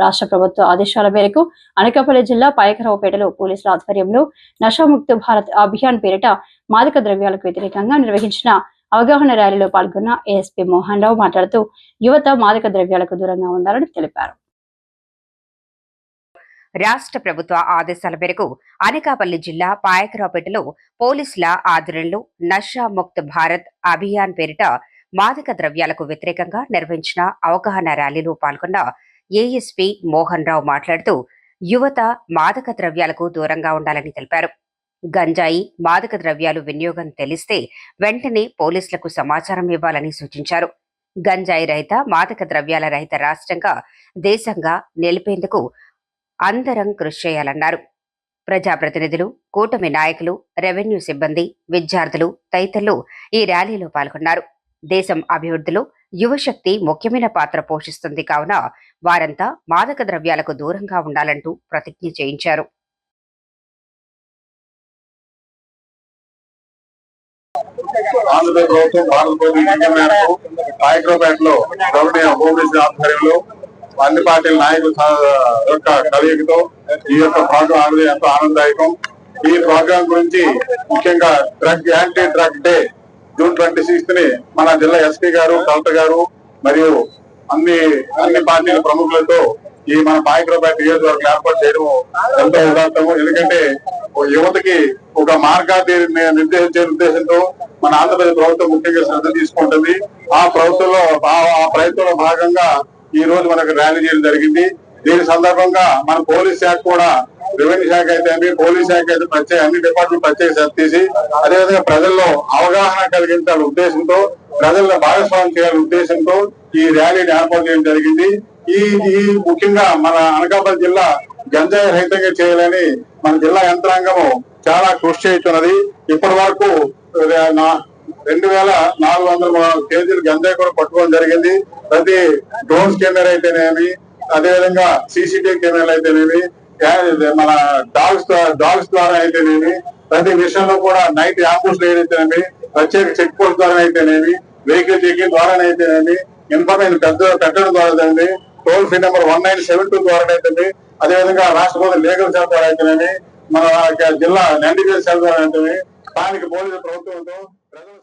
రాష్ట్ర ప్రభుత్వ ఆదేశాల మేరకు అనకాపల్లి జిల్లా పాయకరావుపేటలో పోలీసుల ఆధ్వర్యంలో నషాముక్త భారత్ అభియాన్ పేరిట మాదక ద్రవ్యాలకు వ్యతిరేకంగా నిర్వహించిన అవగాహన ర్యాలీలో పాల్గొన్న ఏఎస్పీ మోహన్ రావు మాట్లాడుతూ యువత మాదక ద్రవ్యాలకు దూరంగా ఉండాలని తెలిపారు. రాష్ట్ర ప్రభుత్వ ఆదేశాల మేరకు అనకాపల్లి జిల్లా పాయకరావుపేటలో పోలీసుల ఆధ్వర్యంలో నషా ముక్త్ భారత్ అభియాన్ పేరిట మాదక ద్రవ్యాలకు వ్యతిరేకంగా నిర్వహించిన అవగాహన ర్యాలీలో పాల్గొన్న ఏఎస్పీ మోహన్ రావు మాట్లాడుతూ యువత మాదక ద్రవ్యాలకు దూరంగా ఉండాలని తెలిపారు. గంజాయి మాదక ద్రవ్యాలు వినియోగం తెలిస్తే వెంటనే పోలీసులకు సమాచారం ఇవ్వాలని సూచించారు. గంజాయి రహిత మాదక ద్రవ్యాల రహిత రాష్ట్రంగా దేశంగా నిలిపేందుకు అందరం కృషి చేయాలన్నారు. ప్రజాప్రతినిధులు కూటమి నాయకులు రెవెన్యూ సిబ్బంది విద్యార్థులు తదితరులు ఈ ర్యాలీలో పాల్గొన్నారు. దేశం అభివృద్ధిలో యువశక్తి ముఖ్యమైన పాత్ర పోషిస్తుంది కావున వారంతా మాదక ద్రవ్యాలకు దూరంగా ఉండాలంటూ ప్రతిజ్ఞ చేయించారు. ఆంధ్రప్రదేశ్ ప్రభుత్వం భారత ప్రభుత్వం మేరకు హైదరాబాద్లో గవర్నర్ హోమ్ మినిస్టర్ ఆధ్వర్యంలో అన్ని పార్టీల నాయకుల యొక్క కలయికతో ఈ యొక్క ప్రోగ్రాం అనేది ఎంతో ఆనందదాయకం. ఈ ప్రోగ్రాం గురించి ముఖ్యంగా drug anti drug day June twenty సిక్స్త్ని మన జిల్లా ఎస్పీ గారు కలెక్టర్ గారు మరియు అన్ని అన్ని పార్టీల ప్రముఖులతో ఈ మన హైదరాబాద్ నియోజకవర్గం ఏర్పాటు చేయడం ఎంతో ఉదాత్తము ఎందుకంటే ఓ యువతకి ఒక మార్గాన్ని నిర్దేశించే ఉద్దేశంతో మన ఆంధ్రప్రదేశ్ ప్రభుత్వం ముఖ్యంగా శ్రద్ధ తీసుకుంటుంది. ఆ ప్రభుత్వంలో ఆ ప్రయత్నంలో భాగంగా ఈ రోజు మనకు ర్యాలీ చేయడం జరిగింది. దీని సందర్భంగా మన పోలీస్ శాఖ కూడా రెవెన్యూ శాఖ అయితే పోలీస్ శాఖ అయితే ప్రత్యేక అన్ని డిపార్ట్మెంట్ ప్రత్యేక శ్రద్ధ తీసి అదేవిధంగా ప్రజల్లో అవగాహన కలిగించాలనే ఉద్దేశంతో ప్రజల్లో భాగస్వామ్యం చేయాలనే ఉద్దేశంతో ఈ ర్యాలీని ఏర్పాటు చేయడం జరిగింది. ఈ ఈ ముఖ్యంగా మన అనకాపల్లి జిల్లా గంజాయి రహితంగా చేయాలని మన జిల్లా యంత్రాంగము చాలా కృషి చేస్తున్నది. ఇప్పటి వరకు రెండు వేల నాలుగు వందల కేజీలు గంజాయి కూడా పట్టుకోవడం జరిగింది. ప్రతి డ్రోన్స్ కెమెరా అయితేనేమి అదేవిధంగా సీసీటీవీ కెమెరాలు అయితేనేమి మన డాగ్స్ డాగ్స్ ద్వారా అయితేనేమి ప్రతి విషయంలో కూడా నైట్ యాంబులెన్స్ ఏదైతేనేమి ప్రత్యేక చెక్ పోస్ట్ ద్వారా అయితేనేమి వెహికల్ చెకింగ్ ద్వారా అయితేనేమి ఇన్ఫర్మేషన్ పెద్ద పెట్టడం ద్వారా toll free number one nine seven two ద్వారా అయితే అదేవిధంగా రాష్ట్ర ప్రభుత్వం లీగల్ సెల్ ద్వారా అయితేనేమి మన జిల్లా ఎన్డీపీ సెల్ ద్వారా అయితేనేమి స్థానిక పోలీసు ప్రభుత్వంతో ప్రజల